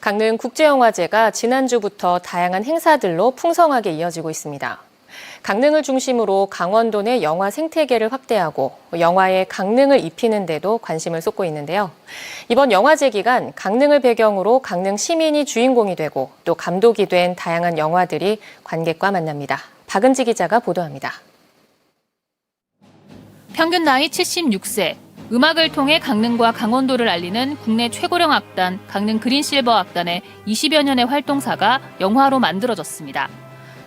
강릉 국제영화제가 지난주부터 다양한 행사들로 풍성하게 이어지고 있습니다. 강릉을 중심으로 강원도 내 영화 생태계를 확대하고 영화에 강릉을 입히는 데도 관심을 쏟고 있는데요. 이번 영화제 기간 강릉을 배경으로 강릉 시민이 주인공이 되고 또 감독이 된 다양한 영화들이 관객과 만납니다. 박은지 기자가 보도합니다. 평균 나이 76세. 음악을 통해 강릉과 강원도를 알리는 국내 최고령 악단 강릉 그린실버 악단의 20여 년의 활동사가 영화로 만들어졌습니다.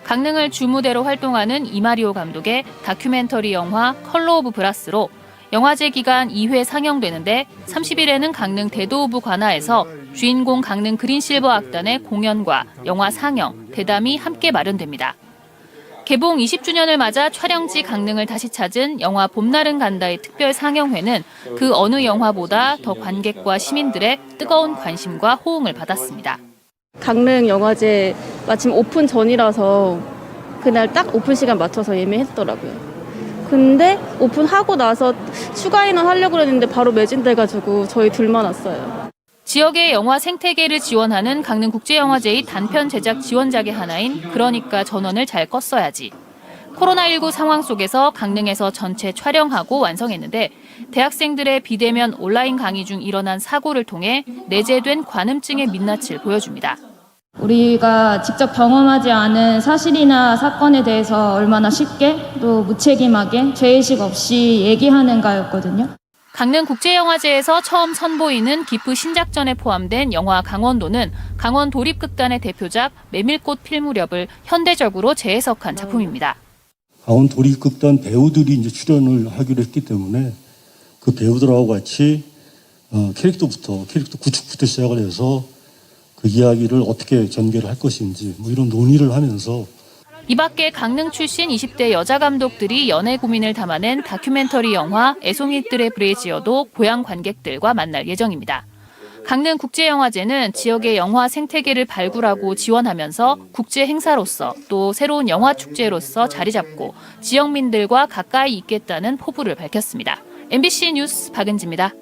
강릉을 주무대로 활동하는 이마리오 감독의 다큐멘터리 영화 컬러 오브 브라스로 영화제 기간 2회 상영되는데 30일에는 강릉 대도 오브 관아에서 주인공 강릉 그린실버 악단의 공연과 영화 상영, 대담이 함께 마련됩니다. 개봉 20주년을 맞아 촬영지 강릉을 다시 찾은 영화 봄날은 간다의 특별 상영회는 그 어느 영화보다 더 관객과 시민들의 뜨거운 관심과 호응을 받았습니다. 강릉 영화제 마침 오픈 전이라서 그날 딱 오픈 시간 맞춰서 예매했더라고요. 근데 오픈하고 나서 추가 인원 하려고 그랬는데 바로 매진돼가지고 저희 둘만 왔어요. 지역의 영화 생태계를 지원하는 강릉국제영화제의 단편 제작 지원작의 하나인 그러니까 전원을 잘 껐어야지. 코로나19 상황 속에서 강릉에서 전체 촬영하고 완성했는데 대학생들의 비대면 온라인 강의 중 일어난 사고를 통해 내재된 관음증의 민낯을 보여줍니다. 우리가 직접 경험하지 않은 사실이나 사건에 대해서 얼마나 쉽게 또 무책임하게 죄의식 없이 얘기하는가였거든요. 강릉국제영화제에서 처음 선보이는 기프 신작전에 포함된 영화 강원도는 강원 도립극단의 대표작 메밀꽃 필무렵을 현대적으로 재해석한 작품입니다. 강원 도립극단 배우들이 이제 출연을 하기로 했기 때문에 그 배우들하고 같이 어, 캐릭터부터 캐릭터 구축부터 시작을 해서 그 이야기를 어떻게 전개를 할 것인지 뭐 이런 논의를 하면서 이 밖에 강릉 출신 20대 여자 감독들이 연애 고민을 담아낸 다큐멘터리 영화 애송이들의 브레이지어도 고향 관객들과 만날 예정입니다. 강릉 국제영화제는 지역의 영화 생태계를 발굴하고 지원하면서 국제 행사로서 또 새로운 영화 축제로서 자리 잡고 지역민들과 가까이 있겠다는 포부를 밝혔습니다. MBC 뉴스 박은지입니다.